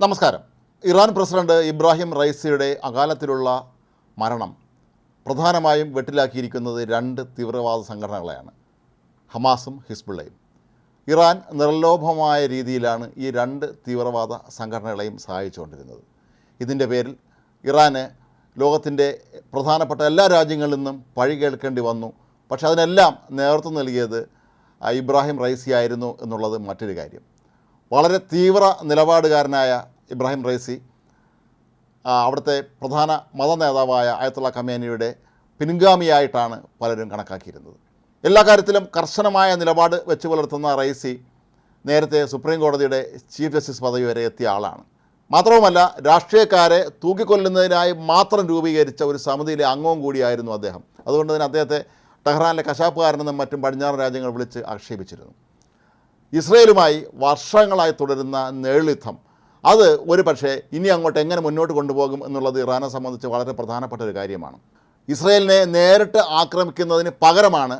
നമസ്കാരം. Iran president Ebrahim റൈസിയുടെ അകാലത്തിലുള്ള മരണം പ്രധാനമായും വെട്ടിലാക്കിയിരിക്കുന്നത് രണ്ട് തീവ്രവാദ സംഘടനകളെയാണ് ഹമാസും ഹിസ്ബുള്ളയും. ഇറാൻ നിർലോഭമായ രീതിയിലാണ് ഈ രണ്ട് തീവ്രവാദ സംഘടനകളെയും സഹായിച്ചുകൊണ്ടിരുന്നത്. ഇതിന്റെ പേരിൽ ഇറാന് ലോകത്തിന്റെ പ്രധാനപ്പെട്ട എല്ലാ രാജ്യങ്ങളിൽ നിന്നും പഴി കേൾക്കേണ്ടി വന്നു. പക്ഷേ അതിനെല്ലാം നേതൃത്വം നൽകിയത് ഇബ്രാഹിം റൈസി ആയിരുന്നു എന്നുള്ളത് മറ്റൊരു കാര്യം. വളരെ തീവ്ര നിലപാടുകാരനായ ഇബ്രാഹിം റൈസി അവിടുത്തെ പ്രധാന മത നേതാവായ അയത്തുള്ള ഖമേനിയുടെ പിൻഗാമിയായിട്ടാണ് പലരും കണക്കാക്കിയിരുന്നത്. എല്ലാ കാര്യത്തിലും കർശനമായ നിലപാട് വെച്ച് പുലർത്തുന്ന റൈസി നേരത്തെ സുപ്രീം കോടതിയുടെ ചീഫ് ജസ്റ്റിസ് പദവി വരെ എത്തിയ ആളാണ്. മാത്രവുമല്ല രാഷ്ട്രീയക്കാരെ തൂക്കിക്കൊല്ലുന്നതിനായി മാത്രം രൂപീകരിച്ച ഒരു സമിതിയിലെ അംഗവും കൂടിയായിരുന്നു അദ്ദേഹം. അതുകൊണ്ട് തന്നെ അദ്ദേഹത്തെ ടെഹ്റാനിലെ കശാപ്പുകാരനെന്നും മറ്റും പടിഞ്ഞാറൻ രാജ്യങ്ങൾ വിളിച്ച് ആക്ഷേപിച്ചിരുന്നു. ഇസ്രയേലുമായി വർഷങ്ങളായി തുടരുന്ന നേളിത്തം. അത് ഒരു പക്ഷേ ഇനി അങ്ങോട്ട് എങ്ങനെ മുന്നോട്ട് കൊണ്ടുപോകും എന്നുള്ളത് ഇറാനെ സംബന്ധിച്ച് വളരെ പ്രധാനപ്പെട്ട ഒരു കാര്യമാണ്. ഇസ്രയേലിനെ നേരിട്ട് ആക്രമിക്കുന്നതിന് പകരമാണ്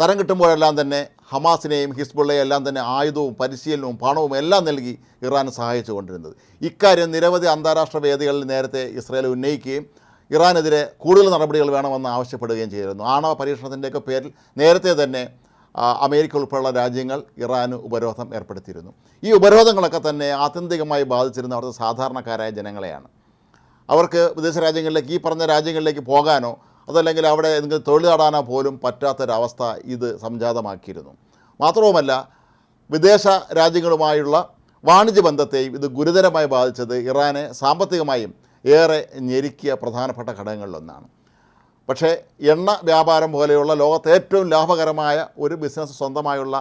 തരം കിട്ടുമ്പോഴെല്ലാം തന്നെ ഹമാസിനെയും ഹിസ്ബുള്ളയെയും എല്ലാം തന്നെ ആയുധവും പരിശീലനവും പണവും എല്ലാം നൽകി ഇറാൻ സഹായിച്ചു കൊണ്ടിരുന്നത്. ഇക്കാര്യം നിരവധി അന്താരാഷ്ട്ര വേദികളിൽ നേരത്തെ ഇസ്രയേൽ ഉന്നയിക്കുകയും ഇറാനെതിരെ കൂടുതൽ നടപടികൾ വേണമെന്ന് ആവശ്യപ്പെടുകയും ചെയ്തിരുന്നു. ആണവ പരീക്ഷണത്തിന്റെയൊക്കെ പേരിൽ നേരത്തെ തന്നെ അമേരിക്ക ഉൾപ്പെടെയുള്ള രാജ്യങ്ങൾ ഇറാന് ഉപരോധം ഏർപ്പെടുത്തിയിരുന്നു. ഈ ഉപരോധങ്ങളൊക്കെ തന്നെ ആത്യന്തികമായി ബാധിച്ചിരുന്ന അവിടുത്തെ സാധാരണക്കാരായ ജനങ്ങളെയാണ്. അവർക്ക് വിദേശ രാജ്യങ്ങളിലേക്ക് ഈ പറഞ്ഞ രാജ്യങ്ങളിലേക്ക് പോകാനോ അതല്ലെങ്കിൽ അവിടെ എന്തെങ്കിലും തൊഴിൽ നേടാനോ പോലും പറ്റാത്തൊരവസ്ഥ ഇത് സംജാതമാക്കിയിരുന്നു. മാത്രവുമല്ല വിദേശ രാജ്യങ്ങളുമായുള്ള വാണിജ്യ ബന്ധത്തെയും ഇത് ഗുരുതരമായി ബാധിച്ചത് ഇറാനെ സാമ്പത്തികമായും ഏറെ ഞെരുക്കിയ പ്രധാനപ്പെട്ട ഘടകങ്ങളിലൊന്നാണ്. പക്ഷേ എണ്ണ വ്യാപാരം പോലെയുള്ള ലോകത്തെ ഏറ്റവും ലാഭകരമായ ഒരു ബിസിനസ് സ്വന്തമായുള്ള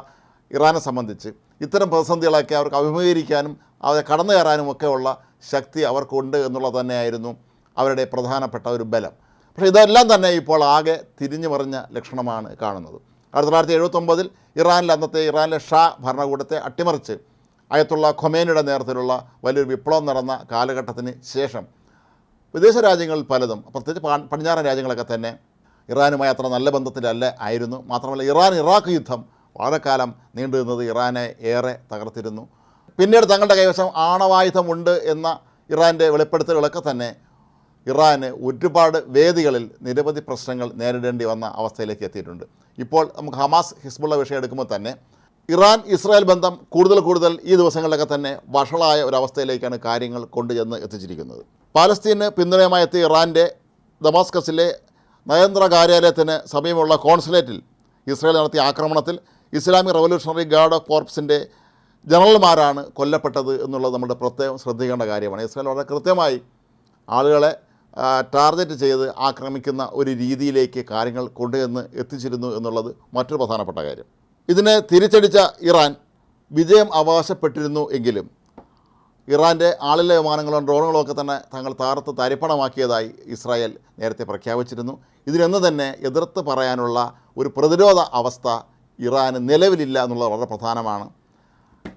ഇറാനെ സംബന്ധിച്ച് ഇത്തരം പ്രതിസന്ധികളൊക്കെ അവർക്ക് അഭിമുഖീകരിക്കാനും അവരെ കടന്നു കയറാനും ഉള്ള ശക്തി അവർക്കുണ്ട് എന്നുള്ളത് തന്നെയായിരുന്നു അവരുടെ പ്രധാനപ്പെട്ട ഒരു ബലം. പക്ഷേ ഇതെല്ലാം തന്നെ ഇപ്പോൾ ആകെ തിരിഞ്ഞു മറിഞ്ഞ ലക്ഷണമാണ് കാണുന്നത്. ആയിരത്തി തൊള്ളായിരത്തി എഴുപത്തൊമ്പതിൽ ഇറാനിൽ അന്നത്തെ ഇറാനിലെ ഷാ ഭരണകൂടത്തെ അട്ടിമറിച്ച് അയത്തുള്ള ഖൊമേനിയുടെ നേതൃത്വത്തിലുള്ള വലിയൊരു വിപ്ലവം നടന്ന കാലഘട്ടത്തിന് ശേഷം വിദേശ രാജ്യങ്ങൾ പലതും. പ്രത്യേകിച്ച് പടിഞ്ഞാറൻ രാജ്യങ്ങളൊക്കെ തന്നെ ഇറാനുമായി അത്ര നല്ല ബന്ധത്തിലല്ല ആയിരുന്നു. മാത്രമല്ല ഇറാൻ ഇറാഖ് യുദ്ധം വളരെ കാലം നീണ്ടു നിന്നത് ഇറാനെ ഏറെ തകർത്തിരുന്നു. പിന്നീട് തങ്ങളുടെ കൈവശം ആണവായുധമുണ്ട് എന്ന ഇറാന്റെ വെളിപ്പെടുത്തലുകളൊക്കെ തന്നെ ഇറാന് ഒരുപാട് വേദികളിൽ നിരവധി പ്രശ്നങ്ങൾ നേരിടേണ്ടി വന്ന അവസ്ഥയിലേക്ക് എത്തിയിട്ടുണ്ട്. ഇപ്പോൾ നമുക്ക് ഹമാസ് ഹിസ്ബുള്ള വിഷയം എടുക്കുമ്പോൾ തന്നെ ഇറാൻ ഇസ്രായേൽ ബന്ധം കൂടുതൽ കൂടുതൽ ഈ ദിവസങ്ങളിലൊക്കെ തന്നെ വഷളായ ഒരവസ്ഥയിലേക്കാണ് കാര്യങ്ങൾ കൊണ്ടുചെന്ന് എത്തിച്ചിരിക്കുന്നത്. പാലസ്തീന് പിന്തുണയുമായി എത്തിയ ഇറാന്റെ ദമാസ്കസിലെ നയതന്ത്ര കാര്യാലയത്തിന് സമീപമുള്ള കോൺസുലേറ്റിൽ ഇസ്രായേൽ നടത്തിയ ആക്രമണത്തിൽ ഇസ്ലാമിക് റവല്യൂഷണറി ഗാർഡ് ഓഫ് കോർപ്സിന്റെ ജനറൽമാരാണ് കൊല്ലപ്പെട്ടത് എന്നുള്ളത് നമ്മുടെ പ്രത്യേകം ശ്രദ്ധിക്കേണ്ട കാര്യമാണ്. ഇസ്രായേൽ വളരെ കൃത്യമായി ആളുകളെ ടാർഗറ്റ് ചെയ്ത് ആക്രമിക്കുന്ന ഒരു രീതിയിലേക്ക് കാര്യങ്ങൾ കൊണ്ടുചെന്ന് എത്തിച്ചിരുന്നു എന്നുള്ളത് മറ്റൊരു പ്രധാനപ്പെട്ട കാര്യം. ഇതിനെ തിരിച്ചടിച്ച ഇറാൻ വിജയം അവകാശപ്പെട്ടിരുന്നു എങ്കിലും ഇറാന്റെ ആളിലെ വിമാനങ്ങളും ഡ്രോണുകളും ഒക്കെ തന്നെ തങ്ങൾ താർത്ത് തരിപ്പണമാക്കിയതായി ഇസ്രായേൽ നേരത്തെ പ്രഖ്യാപിച്ചിരുന്നു. ഇതിനെന്ന് തന്നെ എതിർത്ത് പറയാനുള്ള ഒരു പ്രതിരോധ അവസ്ഥ ഇറാന് നിലവിലില്ല എന്നുള്ളത് വളരെ പ്രധാനമാണ്.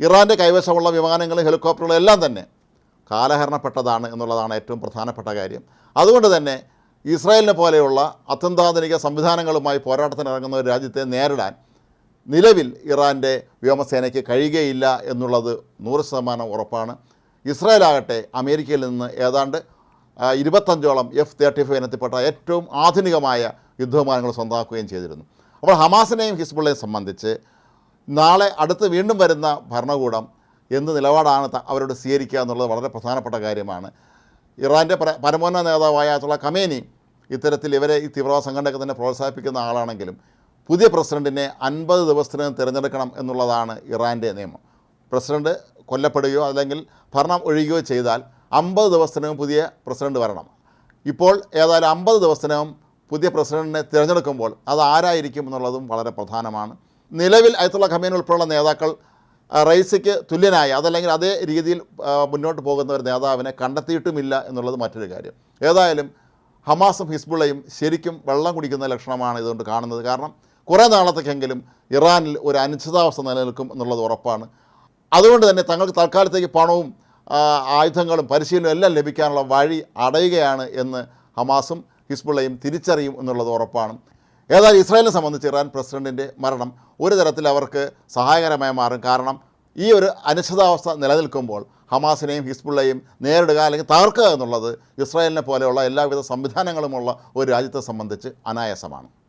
ഇറാന്റെ കൈവശമുള്ള വിമാനങ്ങളും ഹെലികോപ്റ്ററുകളും എല്ലാം തന്നെ കാലഹരണപ്പെട്ടതാണ് എന്നുള്ളതാണ് ഏറ്റവും പ്രധാനപ്പെട്ട കാര്യം. അതുകൊണ്ട് തന്നെ ഇസ്രായേലിനെ പോലെയുള്ള അത്യന്താധുനിക സംവിധാനങ്ങളുമായി പോരാട്ടത്തിനിറങ്ങുന്ന ഒരു രാജ്യത്തെ നേരിടാൻ നിലവിൽ ഇറാന്റെ വ്യോമസേനയ്ക്ക് കഴിയുകയില്ല എന്നുള്ളത് നൂറ് ശതമാനം ഉറപ്പാണ്. ഇസ്രായേലാകട്ടെ അമേരിക്കയിൽ നിന്ന് ഏതാണ്ട് ഇരുപത്തഞ്ചോളം എഫ് തേർട്ടി ഫൈവ് ഇനത്തിൽപ്പെട്ട ഏറ്റവും ആധുനികമായ യുദ്ധവിമാനങ്ങൾ സ്വന്തമാക്കുകയും ചെയ്തിരുന്നു. അപ്പോൾ ഹമാസിനെയും ഹിസ്ബുള്ളയും സംബന്ധിച്ച് നാളെ അടുത്ത് വീണ്ടും വരുന്ന ഭരണകൂടം എന്ത് നിലപാടാണ് അവരോട് സ്വീകരിക്കുക എന്നുള്ളത് വളരെ പ്രധാനപ്പെട്ട കാര്യമാണ്. ഇറാന്റെ പര- പരമോന്നത നേതാവായ അതുള്ള കമേനി ഇത്തരത്തിൽ ഇവരെ ഈ തീവ്രവാദ സംഘടനയൊക്കെ തന്നെ പ്രോത്സാഹിപ്പിക്കുന്ന ആളാണെങ്കിലും പുതിയ പ്രസിഡന്റിനെ അൻപത് ദിവസത്തിനകം തിരഞ്ഞെടുക്കണം എന്നുള്ളതാണ് ഇറാന്റെ നിയമം. പ്രസിഡന്റ് കൊല്ലപ്പെടുകയോ അല്ലെങ്കിൽ ഭരണം ഒഴിയുകയോ ചെയ്താൽ അമ്പത് ദിവസത്തിനകം പുതിയ പ്രസിഡന്റ് വരണം. ഇപ്പോൾ ഏതായാലും അമ്പത് ദിവസത്തിനകം പുതിയ പ്രസിഡന്റിനെ തിരഞ്ഞെടുക്കുമ്പോൾ അത് ആരായിരിക്കും എന്നുള്ളതും വളരെ പ്രധാനമാണ്. നിലവിൽ അയത്തുള്ള ഖമീൻ ഉൾപ്പെടെയുള്ള നേതാക്കൾ റൈസിക്ക് തുല്യനായ അതല്ലെങ്കിൽ അതേ രീതിയിൽ മുന്നോട്ട് പോകുന്ന ഒരു നേതാവിനെ കണ്ടെത്തിയിട്ടുമില്ല എന്നുള്ളത് മറ്റൊരു കാര്യം. ഏതായാലും ഹമാസും ഹിസ്ബുള്ളയും ശരിക്കും വെള്ളം കുടിക്കുന്ന ലക്ഷണമാണ് ഇതുകൊണ്ട് കാണുന്നത്. കാരണം കുറേ നാളത്തേക്കെങ്കിലും ഇറാനിൽ ഒരു അനിശ്ചിതാവസ്ഥ നിലനിൽക്കും എന്നുള്ളത് ഉറപ്പാണ്. അതുകൊണ്ട് തന്നെ തങ്ങൾക്ക് തൽക്കാലത്തേക്ക് പണവും ആയുധങ്ങളും പരിശീലനവും എല്ലാം ലഭിക്കാനുള്ള വഴി അടയുകയാണ് എന്ന് ഹമാസും ഹിസ്ബുള്ളയും തിരിച്ചറിയും എന്നുള്ളത് ഉറപ്പാണ്. ഏതായാലും ഇസ്രായേലിനെ സംബന്ധിച്ച് ഇറാൻ പ്രസിഡന്റിന്റെ മരണം ഒരു തരത്തിൽ അവർക്ക് സഹായകരമായി മാറും. കാരണം ഈ ഒരു അനിശ്ചിതാവസ്ഥ നിലനിൽക്കുമ്പോൾ ഹമാസിനെയും ഹിസ്ബുള്ളയും നേരിടുക അല്ലെങ്കിൽ തകർക്കുക എന്നുള്ളത് ഇസ്രായേലിനെ പോലെയുള്ള എല്ലാവിധ സംവിധാനങ്ങളുമുള്ള ഒരു രാജ്യത്തെ സംബന്ധിച്ച് അനായാസമാണ്.